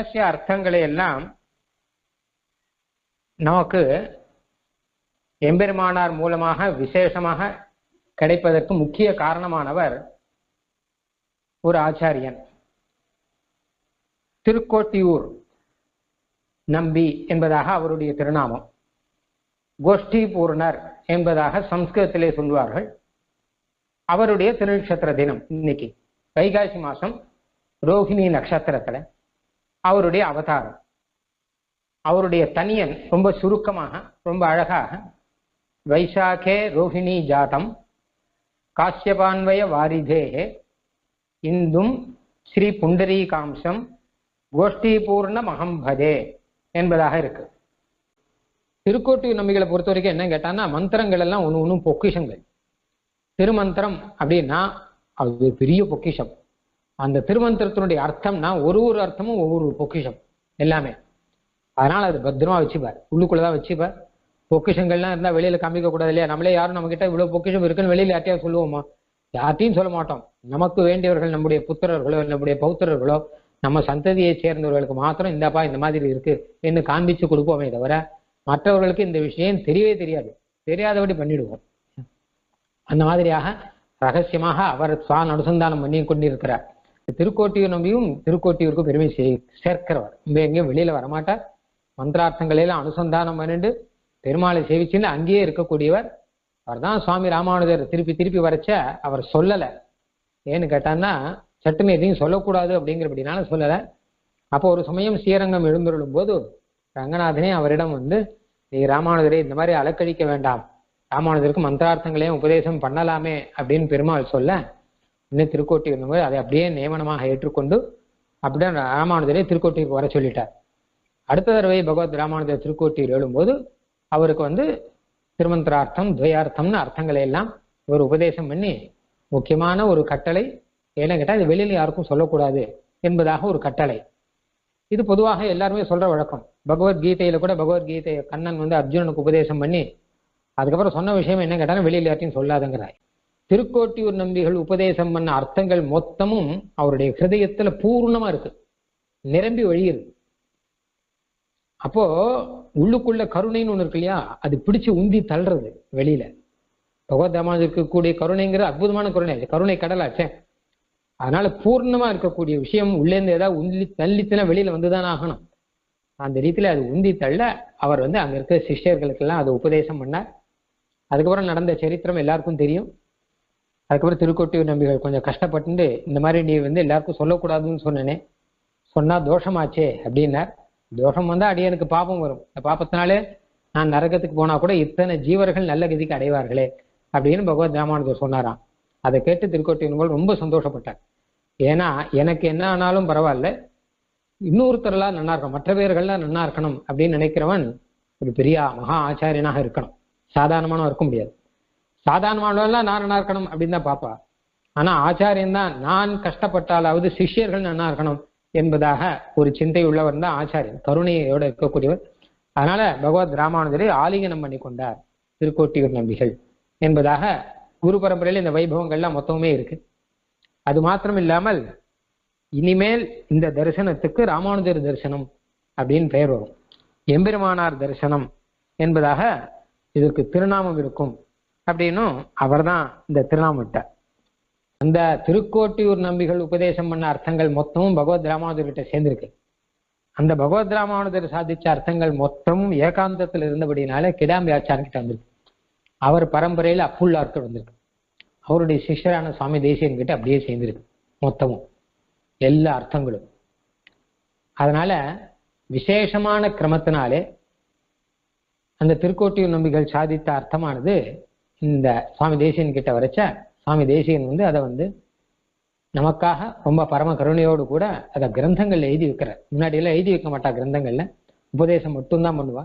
ரகசிய அர்த்தங்களை எல்லாம் நமக்கு எம்பெருமானார் மூலமாக விசேஷமாக கிடைப்பதற்கு முக்கிய காரணமானவர் ஒரு ஆச்சாரியன். திருக்கோட்டியூர் நம்பி என்பதாக அவருடைய திருநாமம். கோஷ்டி பூர்ணர் என்பதாக சம்ஸ்கிருதத்திலே சொல்வார்கள். அவருடைய திருநட்சத்திர தினம் இன்னைக்கு. வைகாசி மாசம் ரோஹிணி நட்சத்திரத்துல. அவருடைய அவதாரம். அவருடைய தனியன் ரொம்ப சுருக்கமாக ரொம்ப அழகாக வைசாகே ரோஹிணி ஜாதம் காசியபான்வய வாரிதேகே இந்தும் ஸ்ரீ புண்டரீகாம்சம் கோஷ்டிபூர்ண மகம்பதே என்பதாக இருக்கு. திருக்கோட்டு நம்பிகளை பொறுத்த வரைக்கும் என்ன கேட்டான்னா மந்திரங்கள் எல்லாம் ஒன்று ஒன்றும் பொக்கிஷங்கள். திருமந்திரம் அப்படின்னா அது பெரிய பொக்கிஷம். அந்த திருமந்திரத்தினுடைய அர்த்தம்னா ஒரு ஒரு அர்த்தமும் ஒவ்வொரு பொக்கிஷம் எல்லாமே. அதனால அது பத்திரமா வச்சுப்பார். உள்ளுக்குள்ளதான் வச்சுப்பார். பொக்கிஷங்கள்லாம் இருந்தா வெளியில காமிக்க கூடாது இல்லையா? நம்மளே யாரும் நம்ம கிட்ட இவ்வளவு பொக்கிஷம் இருக்குன்னு வெளியில யார்ட்டையா சொல்லுவோமா? யார்ட்டையும் சொல்ல மாட்டோம். நமக்கு வேண்டியவர்கள் நம்முடைய புத்திரர்களோ நம்முடைய பௌத்திரர்களோ நம்ம சந்ததியை சேர்ந்தவர்களுக்கு மாத்திரம் இந்தப்பா இந்த மாதிரி இருக்கு என்று காண்பிச்சு கொடுப்போமே தவிர மற்றவர்களுக்கு இந்த விஷயம் தெரியவே தெரியாது. தெரியாதபடி பண்ணிடுவோம். அந்த மாதிரியாக ரகசியமாக அவர் சுவான் அனுசந்தானம் பண்ணி கொண்டிருக்கிறார். திருக்கோட்டியூர் நம்பியும் திருக்கோட்டியூருக்கு பெருமை சே- சேர்க்கிறவர். இங்க எங்கேயும் வெளியில வரமாட்டார். மந்திரார்த்தங்களையெல்லாம் அனுசந்தானம் பண்ணிட்டு பெருமாளை சேவிச்சுன்னு அங்கேயே இருக்கக்கூடியவர். அவர் தான் சுவாமி ராமானுஜர். திருப்பி திருப்பி வரைச்ச அவர் சொல்லலை. ஏன்னு கேட்டான்னா சட்டுன்னு எதையும் சொல்லக்கூடாது அப்படிங்கிறபடினால சொல்லலை. அப்போ ஒரு சமயம் ஸ்ரீரங்கம் எழுந்துள்ளும் போது ரங்கநாதனே அவரிடம் வந்து நீ ராமானுஜரே இந்த மாதிரி அலக்கழிக்க வேண்டாம். ராமானுஜருக்கு மந்திரார்த்தங்களையும் உபதேசம் பண்ணலாமே அப்படின்னு பெருமாள் சொல்ல இன்னும் திருக்கோட்டி வந்தபோது அதை அப்படியே நியமனமாக ஏற்றுக்கொண்டு அப்படியே ராமானுஜரை திருக்கோட்டிற்கு வர சொல்லிட்டார். அடுத்த தடவை பகவத் ராமானுஜர் திருக்கோட்டியில் எழும்போது அவருக்கு வந்து திருமந்திரார்த்தம் துவயார்த்தம்னு அர்த்தங்களை எல்லாம் இவர் உபதேசம் பண்ணி முக்கியமான ஒரு கட்டளை. ஏன்னு கேட்டால் இது வெளியில யாருக்கும் சொல்லக்கூடாது என்பதாக ஒரு கட்டளை. இது பொதுவாக எல்லாருமே சொல்ற வழக்கம். பகவத்கீதையில கூட பகவத்கீதையை கண்ணன் வந்து அர்ஜுனனுக்கு உபதேசம் பண்ணி அதுக்கப்புறம் சொன்ன விஷயம் என்ன கேட்டாலும் வெளியில் யார்ட்டையும் சொல்லாதங்கிறாய். திருக்கோட்டியூர் நம்பிகள் உபதேசம் பண்ண அர்த்தங்கள் மொத்தமும் அவருடைய ஹிருதயத்துல பூர்ணமா இருக்கு. நிரம்பி வழியுது அப்போ உள்ளுக்குள்ள கருணைன்னு ஒண்ணு இருக்கு இல்லையா அது பிடிச்சு உந்தி தள்ளுறது வெளியில. பகவதமான இருக்கக்கூடிய கருணைங்கிற அற்புதமான கருணை. அது கருணை கடலாச்சே. அதனால பூர்ணமா இருக்கக்கூடிய விஷயம் உள்ளேருந்து ஏதாவது உந்தி தள்ளித்துனா வெளியில வந்துதானே ஆகணும். அந்த ரீதியில அது உந்தி தள்ள அவர் வந்து அங்க இருக்கிற சிஷ்யர்களுக்கெல்லாம் அதை உபதேசம் பண்ணார். அதுக்கப்புறம் நடந்த சரித்திரம் எல்லாருக்கும் தெரியும். அதுக்கப்புறம் திருக்கோட்டியூர் நம்பிகள் கொஞ்சம் கஷ்டப்பட்டு இந்த மாதிரி நீ வந்து எல்லாருக்கும் சொல்லக்கூடாதுன்னு சொன்னேனே. சொன்னா தோஷமாச்சே அப்படின்னார். தோஷம் வந்தா அடியனுக்கு பாபம் வரும். இந்த பாப்பத்தினாலே நான் நரகத்துக்கு போனா கூட இத்தனை ஜீவர்கள் நல்ல கதிக்கு அடைவார்களே அப்படின்னு பகவத் ராமானுஜர் சொன்னாராம். அதை கேட்டு திருக்கோட்டியூர் ரொம்ப சந்தோஷப்பட்டார். ஏன்னா எனக்கு என்ன ஆனாலும் பரவாயில்ல. இன்னொருத்தரெல்லாம் நல்லா இருக்கணும். மற்ற பேர்கள்லாம் நல்லா இருக்கணும் அப்படின்னு நினைக்கிறவன் ஒரு பெரிய மகா ஆச்சாரியனாக இருக்கணும். சாதாரணமானவன் இருக்க முடியாது. சாதாரணமானவெல்லாம் நான் இருக்கணும் அப்படின்னு தான் பாப்பா ஆனா ஆச்சாரியன் தான் நான் கஷ்டப்பட்டாலாவது சிஷ்யர்கள் நல்லா இருக்கணும் என்பதாக ஒரு சிந்தை உள்ளவர் தான் ஆச்சாரியன். கருணையோட இருக்கக்கூடியவர். அதனால பகவத் ராமானுஜரை ஆலிங்கனம் பண்ணி கொண்டார் திருக்கோட்டியூர் நம்பிகள் என்பதாக குரு பரம்பரையில் இந்த வைபவங்கள்லாம் மொத்தமுமே இருக்கு. அது மாத்திரம் இல்லாமல் இனிமேல் இந்த தரிசனத்துக்கு ராமானுஜர் தரிசனம் அப்படின்னு பெயர் வரும். எம்பெருமானார் தரிசனம் என்பதாக இதற்கு திருநாமம் இருக்கும் அப்படின்னும் அவர்தான் இந்த திருநாமம் அந்த திருக்கோட்டியூர் நம்பிகள் உபதேசம் பண்ண அர்த்தங்கள் மொத்தமும் பகவத் ராமானுஜர்கிட்ட சேர்ந்திருக்கு. அந்த பகவத் ராமானுஜர் சாதிச்ச அர்த்தங்கள் மொத்தமும் ஏகாந்தத்தில் இருந்தபடினால கிடாம்பி ஆச்சாரங்கிட்ட வந்திருக்கு. அவர் பரம்பரையில் அப்புல்லார்க்கு வந்திருக்கு. அவருடைய சிஷ்யரான சுவாமி தேசியன்கிட்ட அப்படியே சேர்ந்திருக்கு மொத்தமும். எல்லா அர்த்தங்களும். அதனால விசேஷமான கிரமத்தினாலே அந்த திருக்கோட்டியூர் நம்பிகள் சாதித்த அர்த்தமானது இந்த சுவாமி தேசியன் கிட்ட வரைச்ச சுவாமி தேசியன் வந்து அதை வந்து நமக்காக ரொம்ப பரம கருணையோடு கூட அதை கிரந்தங்கள்ல எழுதி வைக்கிறார். முன்னாடி எல்லாம் எழுதி வைக்க மாட்டா கிரந்தங்கள்ல. உபதேசம் மட்டும்தான் பண்ணுவா.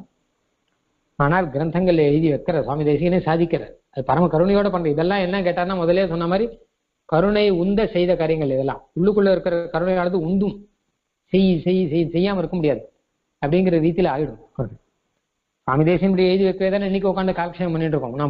ஆனால் கிரந்தங்கள்ல எழுதி வைக்கிற சுவாமி தேசியனே சாதிக்கிறார். அது பரம கருணையோட பண்ற. இதெல்லாம் என்ன கேட்டார்னா முதலே சொன்ன மாதிரி கருணை உந்த செய்த காரியங்கள் இதெல்லாம். உள்ளுக்குள்ள இருக்கிற கருணையானது உந்தும். செய் செய் செய் செய்யாம இருக்க முடியாது. அப்படிங்கிற ரீதியில ஆயிடும். சுவாமி தேசியம் இப்படி எழுதி வைக்கிறதானே இன்னைக்கு உட்காந்து காலக்ஷேபம் பண்ணிட்டு இருக்கோம்.